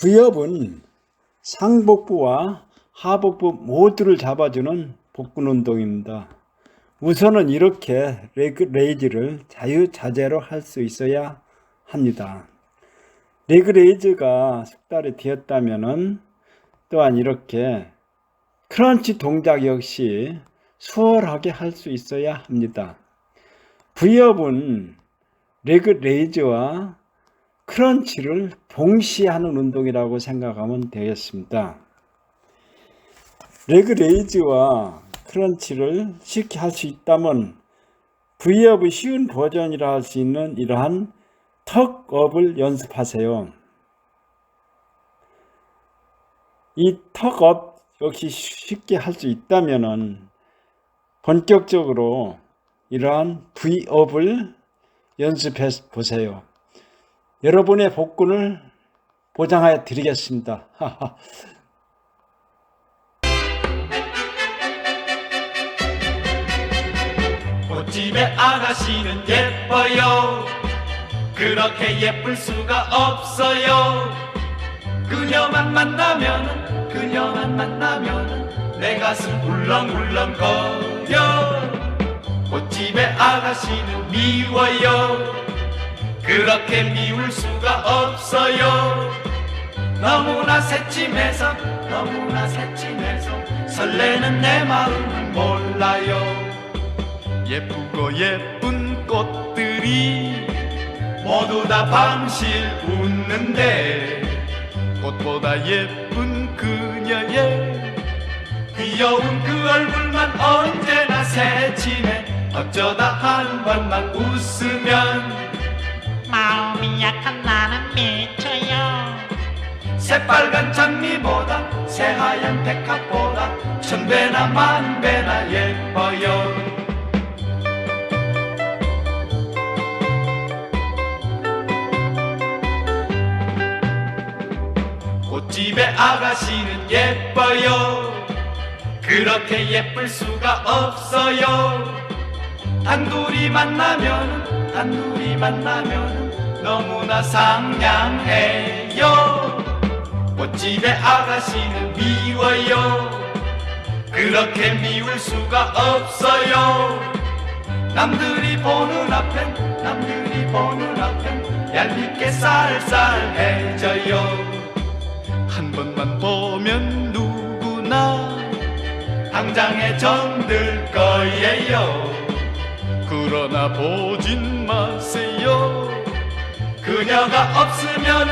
부엽은 상복부와 하복부 모두를 잡아주는 복근 운동입니다. 우선은 이렇게 레그 레이즈를 자유자재로 할 수 있어야 합니다. 레그 레이즈가 숙달이 되었다면은 또한 이렇게 크런치 동작 역시 수월하게 할 수 있어야 합니다. 부엽은 레그 레이즈와 크런치를 동시에 하는 운동이라고 생각하면 되겠습니다. 레그 레이즈와 크런치를 쉽게 할 수 있다면 V업의 쉬운 버전이라 할 수 있는 이러한 턱업을 연습하세요. 이 턱업 역시 쉽게 할 수 있다면은 본격적으로 이러한 V업을 연습해 보세요. 여러분의 복근을 보장하여 드리겠습니다. 꽃집의 아가씨는 예뻐요. 그렇게 예쁠 수가 없어요. 그녀만 만나면 그녀만 만나면 내 가슴 울렁울렁 거려. 꽃집의 아가씨는 미워요 그렇게 미울 수가 없어요. 너무나 새침해서 너무나 새침해서 설레는 내 마음은 몰라요. 예쁘고 예쁜 꽃들이 모두 다 밤실 웃는데 꽃보다 예쁜 그녀의 귀여운 그 얼굴만 언제나 새침해 어쩌다 한 번만 웃으면 약한 나는 미쳐요. 새빨간 장미보다 새하얀 백합보다 천배나 만배나 예뻐요. 꽃집의 아가씨는 예뻐요. 그렇게 예쁠 수가 없어요. 단둘이 만나면 단둘이 만나면 너무나 상냥해요. 꽃집의 아가씨는 미워요. 그렇게 미울 수가 없어요. 남들이 보는 앞엔 남들이 보는 앞엔 얄밉게 쌀쌀해져요. 한 번만 보면 누구나 당장에 정들 거예요. 그러나 보진 마세요 그녀가 없으면